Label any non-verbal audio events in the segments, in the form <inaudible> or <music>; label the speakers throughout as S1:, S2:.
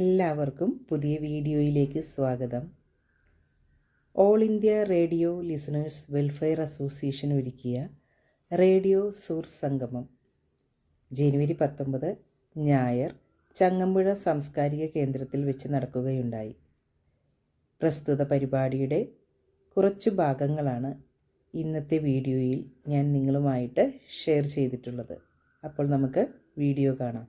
S1: എല്ലാവർക്കും പുതിയ വീഡിയോയിലേക്ക് സ്വാഗതം. All India radio listeners welfare association ഒരുക്കിയ റേഡിയോ സൂർ സംഗമം. ജനുവരി പത്തൊമ്പത് ഞായർ ചങ്ങമ്പുഴ സാംസ്കാരിക കേന്ദ്രത്തിൽ വെച്ച് നടക്കുകയുണ്ടായി. പ്രസ്തുത പരിപാടിയുടെ കുറച്ച് ഭാഗങ്ങളാണ് ഇന്നത്തെ വീഡിയോയിൽ ഞാൻ നിങ്ങളുമായിട്ട് ഷെയർ ചെയ്തിട്ടുള്ളത്. അപ്പോൾ നമുക്ക് വീഡിയോ കാണാം.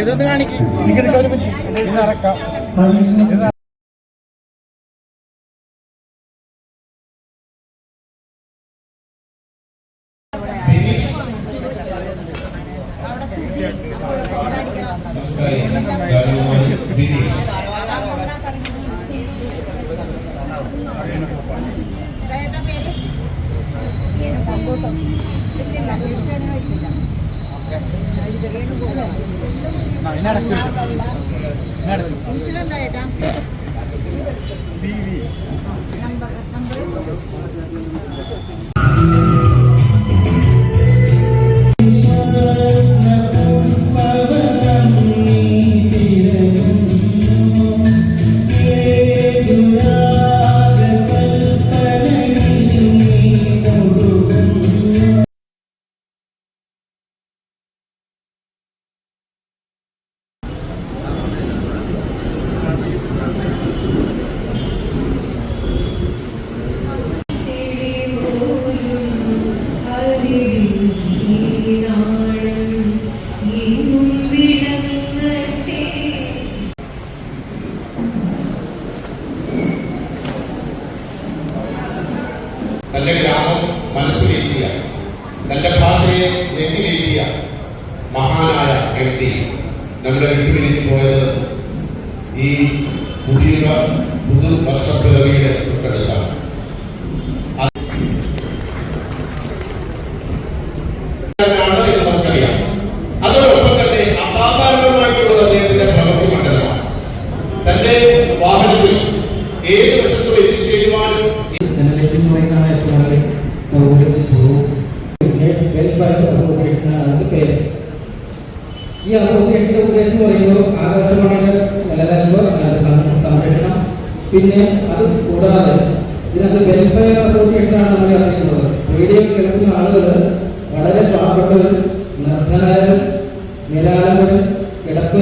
S2: ആ ഇതൊന്ന് കാണിക്കും എനിക്കെടുക്കാൻ പറ്റി. ഇത് നടക്കാം ആ, ഇതിനടക്ക് വെച്ചു. നമ്പർ
S3: തന്റെ പുതിയ പുതു വർഷപ്പിറവിയുടെ തൊട്ടടുത്താണ്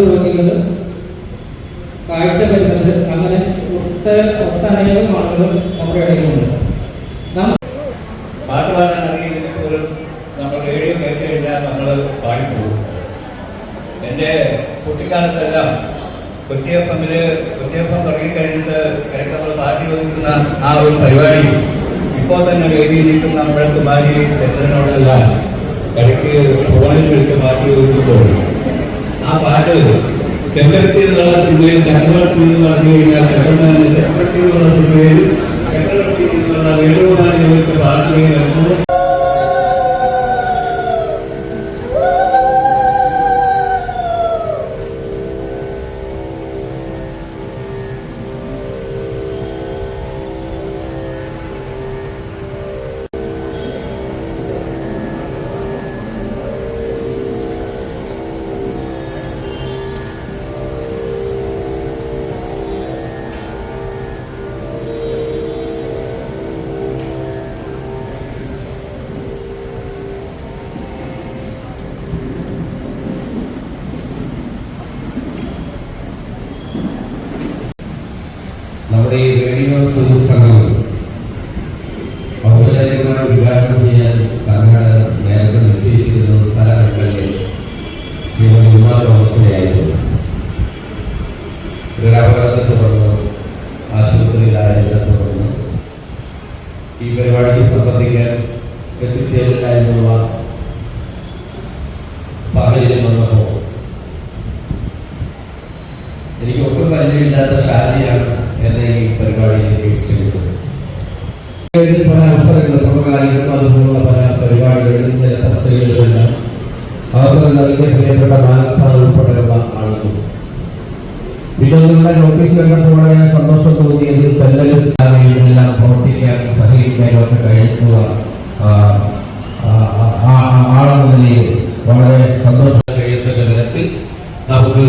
S4: രോഗികൾ കാഴ്ച വരുന്നത് അങ്ങനെ ഒട്ട ഒട്ടനേകം ആളുകൾ നമ്മുടെ ഇടയിലുണ്ട്.
S5: പാട്ട് പാടാൻ അറിയില്ലെങ്കിൽ പോലും നമ്മൾ റേഡിയോ കേട്ട് നമ്മൾ പാടിപ്പോകും. എന്റെ കുട്ടിക്കാലത്തെല്ലാം കൊച്ചിയപ്പമിൽ കുറ്റിയപ്പം തുടങ്ങിക്കഴിഞ്ഞിട്ട് ഇടയ്ക്ക് നമ്മൾ പാട്ടി ഒതുക്കുന്ന ആ ഒരു പരിപാടി ഇപ്പോൾ തന്നെ വേദിയിലേക്കും നമ്മുടെ കുമാരി ചന്ദ്രനോടെല്ലാം ഇടയ്ക്ക് ഫോണിൽ വിളിച്ച് പാട്ടി ഒതുക്കുമ്പോൾ ആ പാട്ട് ചെമ്പരത്തി എന്നുള്ള സിനിമയിൽ ചക്രവർത്തി എന്ന് പറഞ്ഞു കഴിഞ്ഞാൽ ചക്രവർത്തി ചക്രവർത്തി എന്നുള്ള സിനിമയിൽ ചക്രവർത്തി എന്നുള്ള വേണുഗോപാലിനെ വിളിച്ച്
S6: ഒക്കെ ആ, ആളെന്ന നിലയിൽ വളരെ സന്തോഷം കഴിയത്തക്ക തരത്തിൽ നമുക്ക്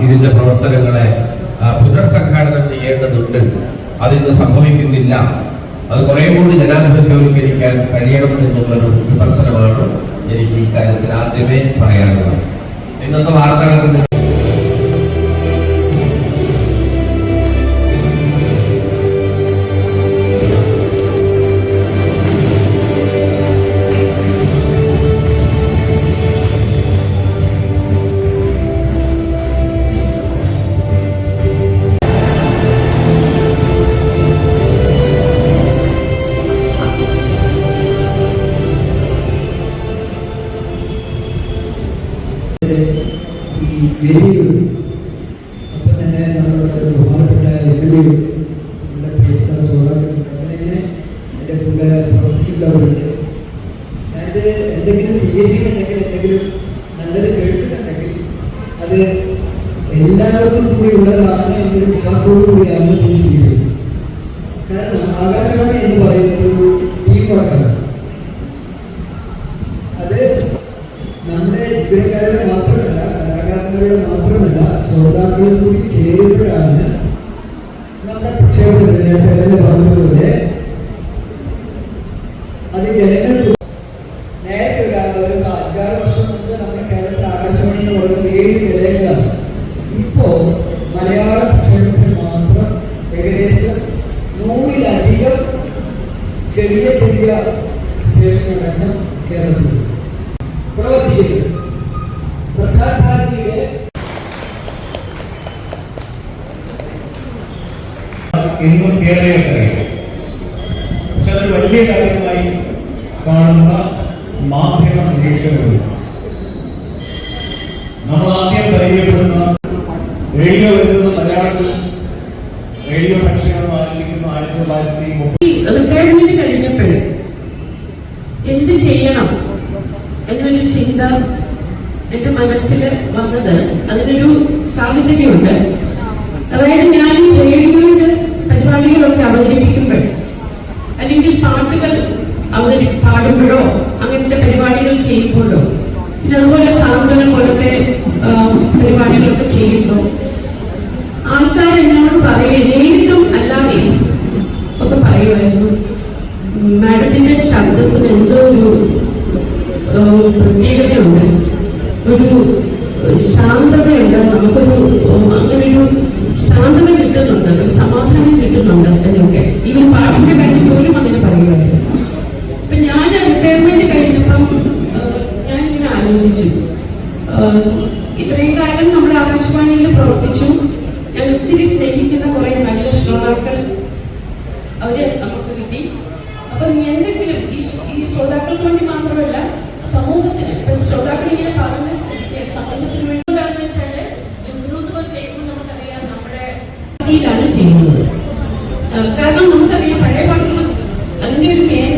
S6: ഇതിന്റെ പ്രവർത്തനങ്ങളെ പുനഃസംഘാടനം ചെയ്യേണ്ടതുണ്ട് അതിന്ന് സംഭവിക്കുന്നില്ല അത് കുറേ കൂടി ജനാധിപത്യവൽക്കരിക്കാൻ കഴിയണം എന്നുള്ളൊരു വിമർശനമാണ് എനിക്ക് ഈ കാര്യത്തിൽ ആദ്യമേ പറയാനുള്ളത്. ഇന്നത്തെ വാർത്തകളൊക്കെ
S4: ഈ വേദിയിൽ അപ്പം തന്നെ നമ്മുടെ ബഹുമാനപ്പെട്ട എമ്മെൽഎ നമ്മുടെ പ്രിയപ്പെട്ട സോളാർ അങ്ങനെ എന്റെ കൂടെ പ്രവർത്തിച്ചിട്ടുള്ളവരുണ്ട് അതായത് എന്തെങ്കിലും സ്വീകരിക്കുന്നുണ്ടെങ്കിൽ എന്തെങ്കിലും നല്ലത് കേൾക്കുന്നുണ്ടെങ്കിൽ അത് എല്ലാവർക്കും കൂടി ഉള്ളതാണ് എന്നൊരു വിശ്വാസത്തോടു കൂടിയാണ് ഈ സ്വീകരിക്കുന്നത് കാരണം ആകാശവാണി എന്ന് പറയുന്നത് ഒരു ടീം വർക്കാണ് അത് നമ്മുടെ ജീവനക്കാരുടെ മാത്രമല്ല കലാകാരന്മാരുടെ മാത്രമല്ല ശ്രോതാക്കളും കൂടി ചേരുമ്പോഴാണ് നമ്മുടെ പ്രക്ഷേപണത്തിന് നേരത്തെ തന്നെ പറഞ്ഞതുപോലെ അത് ജനങ്ങൾക്ക്
S7: നമ്മൾ ആദ്യം പരിചയപ്പെടുന്ന റേഡിയോ വരുന്നത് മലയാളത്തിൽ റേഡിയോ പ്രക്ഷേപണം ആരംഭിക്കുന്ന ആയിരത്തി തൊള്ളായിരത്തി
S8: റിട്ടയർമെന്റ് കഴിഞ്ഞപ്പോൾ എന്ത് ചെയ്യണം എന്നൊരു ചിന്ത എന്റെ മനസ്സിൽ വന്നത് അതിനൊരു സാഹചര്യമുണ്ട്. അതായത് ഞാൻ ഈ റേഡിയോയിൽ പരിപാടികളൊക്കെ അവതരിപ്പിക്കുമ്പോൾ അല്ലെങ്കിൽ പാട്ടുകൾ അവതരി പാടുമ്പോഴോ അങ്ങനത്തെ പരിപാടികൾ ചെയ്യുമ്പോഴോ പിന്നെ അതുപോലെ സാന്ത്വന പോലത്തെ പരിപാടികളൊക്കെ ചെയ്യുമ്പോൾ ആൾക്കാർ എന്നോട് പറയേ നേരിട്ടും അല്ലാതെയും ഒക്കെ പറയുമായിരുന്നു. "ഉം, മാഡത്തിന്റെ ശബ്ദത്തിന് എന്തോ ഒരു പ്രത്യേകതയുണ്ട്. ഒരു ശാന്തതയുണ്ട്. നമുക്കൊരു അങ്ങനൊരു ശാന്തത കിട്ടുന്നുണ്ട്. ഒരു സമാധാനം കിട്ടുന്നുണ്ട് എന്നൊക്കെ. ഇവൻ പാട്ടിന്റെ കാര്യം പോലും അങ്ങനെ പറയുമായിരുന്നു. ആ, ഇത്രയും കാലം നമ്മൾ ആകാശവാണിയിൽ പ്രവർത്തിച്ചു. ഞാൻ ഒത്തിരി സ്നേഹിക്കുന്ന കുറെ നല്ല ശ്രോതാക്കൾ അവർ നമുക്ക് കിട്ടി. അപ്പം എന്തെങ്കിലും ഈ ഈ ശ്രോതാക്കൾക്ക് വേണ്ടി മാത്രമല്ല സമൂഹത്തിന് ഇപ്പം ശ്രോതാക്കൾ ഇങ്ങനെ പറഞ്ഞ സ്ഥിതിക്ക് സമൂഹത്തിന് വേണ്ടി എന്താണെന്ന് വെച്ചാൽ ജുഗ്നൂന്ന് നമുക്കറിയാം നമ്മുടെ രീതിയിലാണ് ചെയ്യുന്നത്. കാരണം നമുക്കറിയാം പഴയ പാട്ടുകൾ അതിന്റെ ഒരു മേന്മ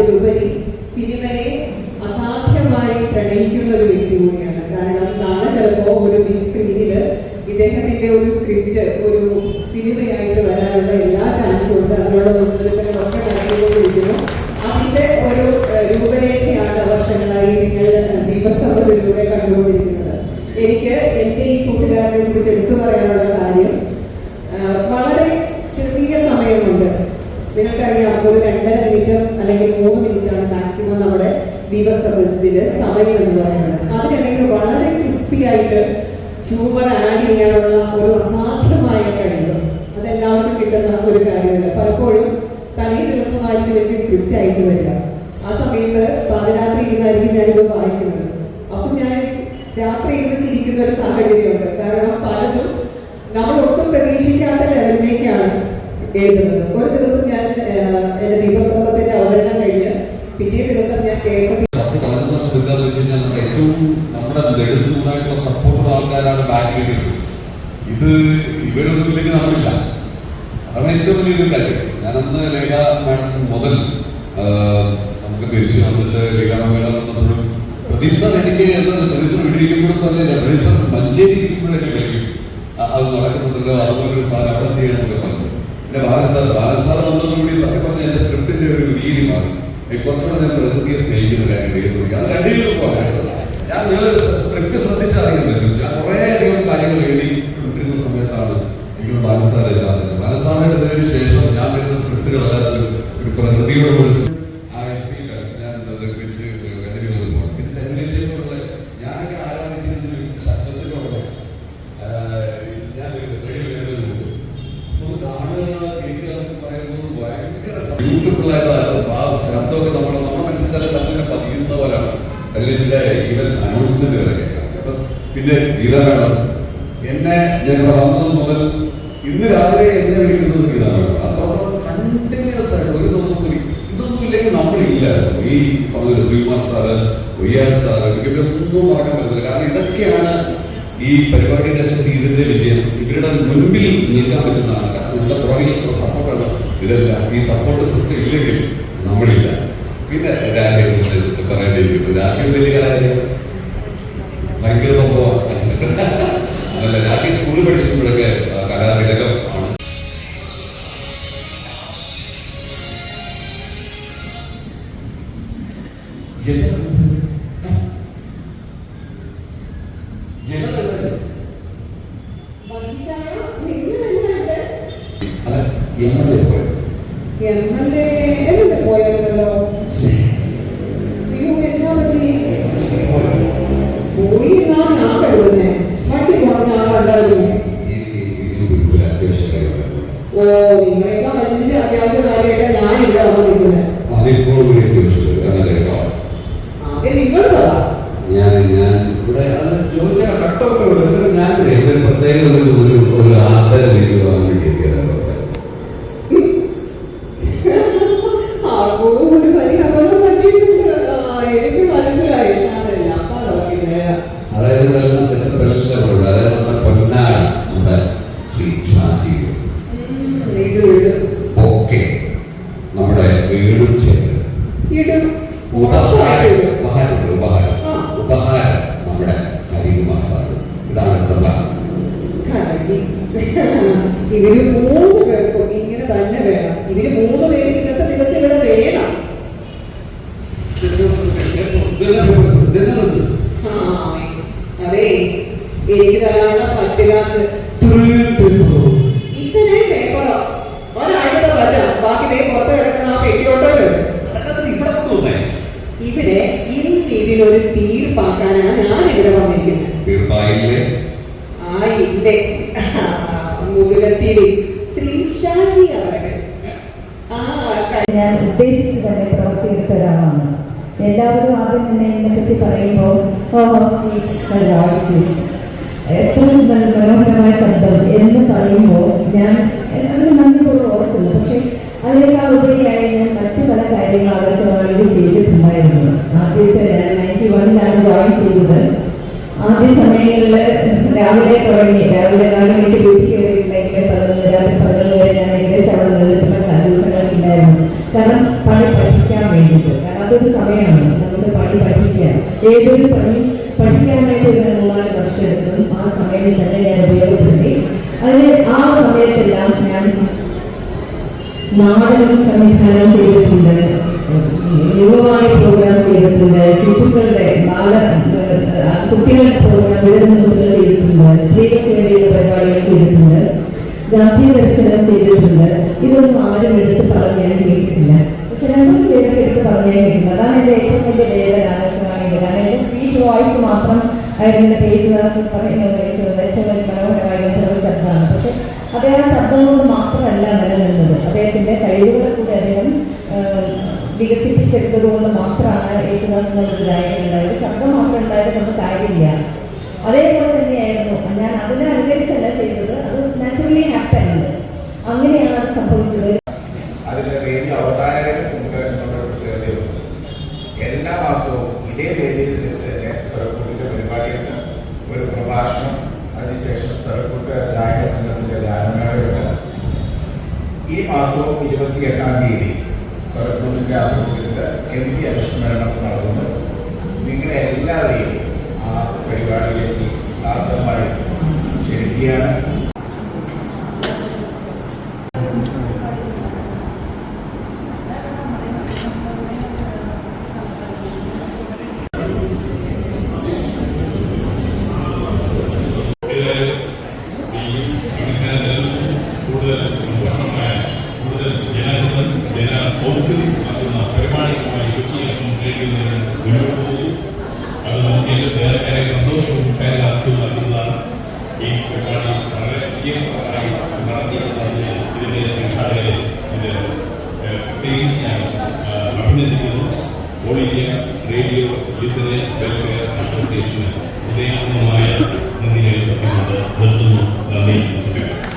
S9: അതിലുപരി ഒരു കാര്യമില്ല. പലപ്പോഴും തലേ ദിവസമായിരിക്കും എനിക്ക് സ്ക്രിപ്റ്റ് അയച്ചു തരിക. ആ സമയത്ത് പാതിരാത്രി ഇരുന്നായിരിക്കും ഞാനിത് വായിക്കുന്നത്. അപ്പൊ ഞാൻ രാത്രി ഇരുന്ന് ചിരിക്കുന്ന ഒരു സാഹചര്യമുണ്ട്. കാരണം പലതും നമ്മൾ ഒട്ടും പ്രതീക്ഷിക്കാത്ത ലെവലിലേക്കാണ് എഴുതുന്നത്. ഒരു ദിവസം ഞാൻ എന്റെ ദീപസ്തംഭത്തിന്റെ അവതരണം കഴിഞ്ഞ് പിറ്റേ ദിവസം ഞാൻ
S10: കേസ് സപ്പോർട്ടുള്ള ആൾക്കാരാണ് ബാക്കിൽ ഇത് ഇവരൊന്നും ഇല്ലെങ്കിൽ നമ്മളില്ല. വലിയൊരു കാര്യം ഞാൻ അന്ന് ലേഖ മാഡം മുതൽ നമുക്ക് തിരിച്ചു വന്നിട്ട് ലീല മേഡം വന്നപ്പോഴും പ്രദീപ് സാർ എനിക്ക് പ്രദീപ് സാർ വിടിയിരിക്കുമ്പോഴും തന്നെ പ്രദീപ് സാർ മഞ്ചേരി ഇരിക്കുമ്പോഴൊക്കെ കളിക്കും അത് നടക്കുന്നുണ്ടല്ലോ അതുപോലൊരു സാർ അവിടെ ചെയ്യണമെന്നൊക്കെ പറഞ്ഞു. പിന്നെ ബാലൻ സാർ ബാലൻ സാർ വന്നതോടുകൂടി സത്യം പറഞ്ഞ എന്റെ സ്ക്രിപ്റ്റിന്റെ ഒരു രീതി മാറി. കുറച്ചുകൂടെ ഞാൻ പ്രകൃതിയെ സ്നേഹിക്കുന്ന കാര്യം എഴുതി തുടങ്ങി. അത് കണ്ടിന്യൂ പോകാൻ ഞാൻ നിങ്ങൾ സ്ക്രിപ്റ്റ് ശ്രദ്ധിച്ചറിയാൻ പറ്റും. ഞാൻ കുറേ അധികം കാര്യങ്ങൾ എഴുതി കൊണ്ടിരുന്ന സമയത്താണ് എനിക്ക് ബാലൻ എടുത്തതിന് ശേഷം ഞാൻ വരുന്ന സ്ക്രിപ്റ്റുകളെല്ലാം ഒരു പ്രകൃതിയുടെ ഒരു ആ ഇഷ്ടമില്ല ഞാൻ വെച്ച് പോകണം. പിന്നെ തെരഞ്ഞെടുപ്പിലുള്ള ഞാനൊക്കെ ആരാധിച്ചിരുന്ന ശബ്ദത്തിലുള്ള ഞാൻ മുമ്പ് ഒന്ന് കാണുക കേൾക്കുക എന്നൊക്കെ പറയുന്നത് ഭയങ്കര ബ്യൂട്ടിഫുൾ ആയിട്ടുള്ള ആ ശബ്ദമൊക്കെ നമ്മൾ നമ്മുടെ മനസ്സിൽ ചില ശബ്ദങ്ങൾ പതിയുന്ന പോലെയാണ് ടെലിവിഷന്റെ ഈവൻ അനൗൺസ്മെന്റ് വരെ കേൾക്കാം. പിന്നെ ഗീത എന്നെ ഞാൻ ഇവിടെ വന്നത് മുതൽ ഇന്ന് രാവിലെ എന്നെ വിളിക്കുന്നത് ഇതാണ്. അത്രത്തോളം കണ്ടിന്യൂസ് ആയിട്ട് ഒരു ദിവസം കൂടി ഇതൊന്നും ഇല്ലെങ്കിൽ നമ്മളില്ലായിരുന്നു ഈ പറഞ്ഞ ശ്രീകുമാർ സാറ് ഒയ്യാൽ സാറ് ഇവരെ ഒന്നും മറക്കാൻ പറ്റത്തില്ല. കാരണം ഇതൊക്കെയാണ് ഈ പരിപാടിയുടെ ശക്തി വിജയം. ഇവരുടെ മുൻപിൽ നിൽക്കാൻ പറ്റുന്നതാണ്. കാരണം പുറകിൽ സപ്പോർട്ടാണ് ഇതെല്ലാം. ഈ സപ്പോർട്ട് സിസ്റ്റം ഇല്ലെങ്കിൽ നമ്മളില്ല. പിന്നെ രാഖയെ കുറിച്ച് പറയേണ്ടിയിരിക്കുന്നു. രാഖ വലിയ കാര്യം. ഭയങ്കര സംഭവമാണ് <laughs> അല്ല രാഖി സ്കൂളിൽ പഠിച്ചപ്പോഴൊക്കെ കലാതിലകം ആണ് ജനത ഒരു
S9: തീർപ്പാക്കാനാണ് ഞാൻ ഇവിടെ വന്നിരിക്കുന്നത്.
S11: തീർപ്പായില്ലേ?
S9: ആ
S12: ശ്രീഷാജി അവരുടെ. ഞാൻ പ്രവർത്തിയെടുത്ത ഒരാളാണ്. എല്ലാവരും ആദ്യം തന്നെ എന്നെ പറ്റി പറയുമ്പോൾ ഓ എപ്പോഴും മനോഹരമായ ശബ്ദം എന്ന് പറയുമ്പോൾ ഞാൻ നന്ദിപൂർവം ഓർക്കുന്നു. പക്ഷെ അതിനേക്കാൾ ഉപരിയായി ഞാൻ മറ്റു പല കാര്യങ്ങൾ ആദ്യ സമയങ്ങളിൽ രാവിലെ തുടങ്ങി രാവിലെ നാല് മണിക്ക് ഡ്യൂട്ടി കയറിയിട്ടുണ്ടെങ്കിൽ പതിനൊന്ന് രാത്രി പതിനൊന്ന് വരെ ഞാൻ കാരണം പണി പഠിക്കാൻ വേണ്ടിയിട്ട് കാരണം അതൊരു സമയമാണ്. നമുക്ക് പണി പഠിക്കാൻ ഏതൊരു പണി പഠിക്കാനായിട്ട് ഒരു മൂന്നാൽ വർഷം ആ സമയം തന്നെ ഞാൻ ഉപയോഗപ്പെടുത്തി. അതിന് ആ സമയത്തെല്ലാം ഞാൻ നാടകം സംവിധാനം ചെയ്തിട്ടുണ്ട്. യുവവാണി പ്രോഗ്രാം ചെയ്തിട്ടുണ്ട്. ശിശുക്കളുടെ ബാല കുട്ടികൾ ചെയ്തിട്ടുണ്ട്. സ്ത്രീകൾക്ക് വേണ്ടിയുള്ള പരിപാടികൾ ചെയ്തിട്ടുണ്ട്. ഗാന്ധി ദർശനം ചെയ്തിട്ടുണ്ട്. ഇതൊന്നും ആരും എടുത്ത് പറഞ്ഞാൽ കേട്ടിട്ടില്ല. പക്ഷെ രണ്ടു പേരും എടുത്ത് പറഞ്ഞാൽ കേട്ടില്ല അതാണ് എന്റെ ഏറ്റവും വലിയ വേദന വോയിസ് മാത്രം ആയിരുന്നു പേശുദാസ് പറയുന്നത് ഏറ്റവും വലിയ ശബ്ദമാണ്. പക്ഷെ അദ്ദേഹം ശബ്ദം കൊണ്ട് മാത്രമല്ല നിലനിന്നത്. അദ്ദേഹത്തിന്റെ കഴിവുകൾ കൂടി അദ്ദേഹം വികസിപ്പിച്ചെടുത്തത് കൊണ്ട് ഗായകൻ ഉണ്ടായത് ശബ്ദം മാത്രം ഉണ്ടായത് കൊണ്ട് കാര്യമില്ല. അതേപോലെ തന്നെയായിരുന്നു. ഞാൻ അതിനെ അനുകരിച്ചല്ല ചെയ്തത്. അത് നാച്ചുറലി ഹാപ്പൻ അങ്ങനെയാണ് അത് സംഭവിച്ചത്.
S7: പരിപാടിയിലേക്ക് ആർദ്രമായി
S11: വെൽഫെയർ അസോസിയേഷന് ഹൃദയപൂർവമായ നന്ദി രേഖപ്പെടുത്തിക്കൊണ്ട് നിർത്തുന്നു. നന്ദി. നമസ്കാരം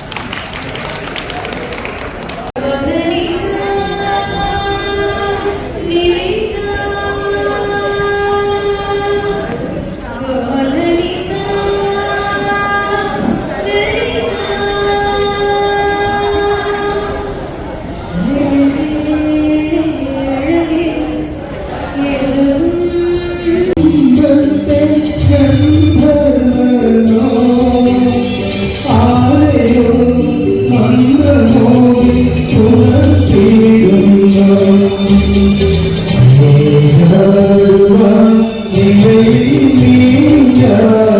S13: ഞങ്ങൾക്ക്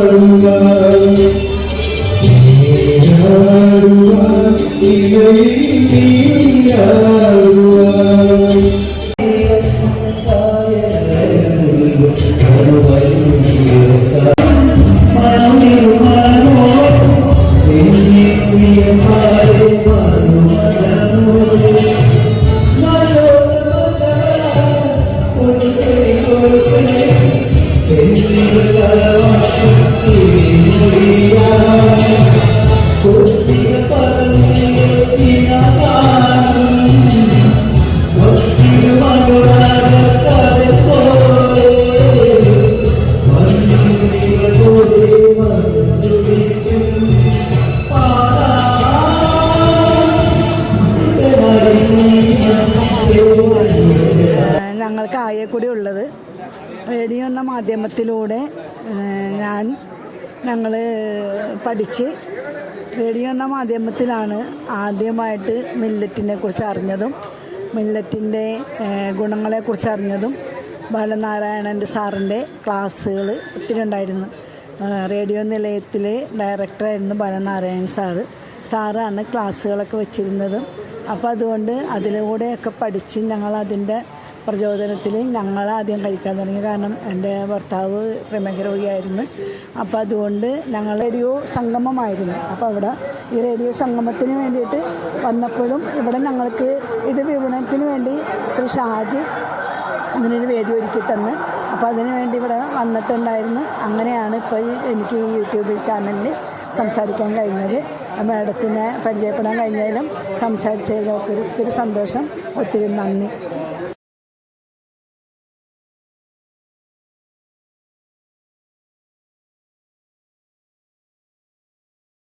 S13: പഠിച്ച് റേഡിയോ എന്ന മാധ്യമത്തിലാണ് ആദ്യമായിട്ട് മില്ലറ്റിനെ കുറിച്ച് അറിഞ്ഞതും മില്ലറ്റിന്റെ ഗുണങ്ങളെക്കുറിച്ച് അറിഞ്ഞതും ബാലനാരായണന്റെ സാറിന്റെ ക്ലാസ്സുകൾ ഒത്തിരി ഉണ്ടായിരുന്നു. റേഡിയോ നിലയത്തിലെ ഡയറക്ടറായിരുന്നു ബാലനാരായണൻ സാറ്. സാറാണ് ക്ലാസ്സുകളൊക്കെ വെച്ചിരുന്നതും. അപ്പോൾ അതുകൊണ്ട് അതിലൂടെയൊക്കെ പഠിച്ച് ഞങ്ങൾ അതിന്റെ
S14: പ്രചോദനത്തിൽ ഞങ്ങൾ ആദ്യം കഴിക്കാൻ തുടങ്ങി. കാരണം എന്റെ ഭർത്താവ് പ്രമേഹ രോഗിയായിരുന്നു. അപ്പോൾ അതുകൊണ്ട് ഞങ്ങൾ റേഡിയോ സംഗമമായിരുന്നു. അപ്പോൾ അവിടെ ഈ റേഡിയോ സംഗമത്തിന് വേണ്ടിയിട്ട് വന്നപ്പോഴും ഇവിടെ ഞങ്ങൾക്ക് ഇത് വിപണനത്തിന് വേണ്ടി ശ്രീ ഷാജി അതിനൊരു വേദി ഒരുക്കി തന്ന്. അപ്പോൾ അതിന് വേണ്ടി ഇവിടെ വന്നിട്ടുണ്ടായിരുന്നു. അങ്ങനെയാണ് ഇപ്പോൾ എനിക്ക് ഈ യൂട്യൂബ് ചാനലിൽ സംസാരിക്കാൻ കഴിഞ്ഞത്. മാഡത്തിനെ പരിചയപ്പെടാൻ കഴിഞ്ഞാലും സംസാരിച്ചതിലും ഒക്കെ ഒത്തിരി സന്തോഷം. ഒത്തിരി നന്ദി.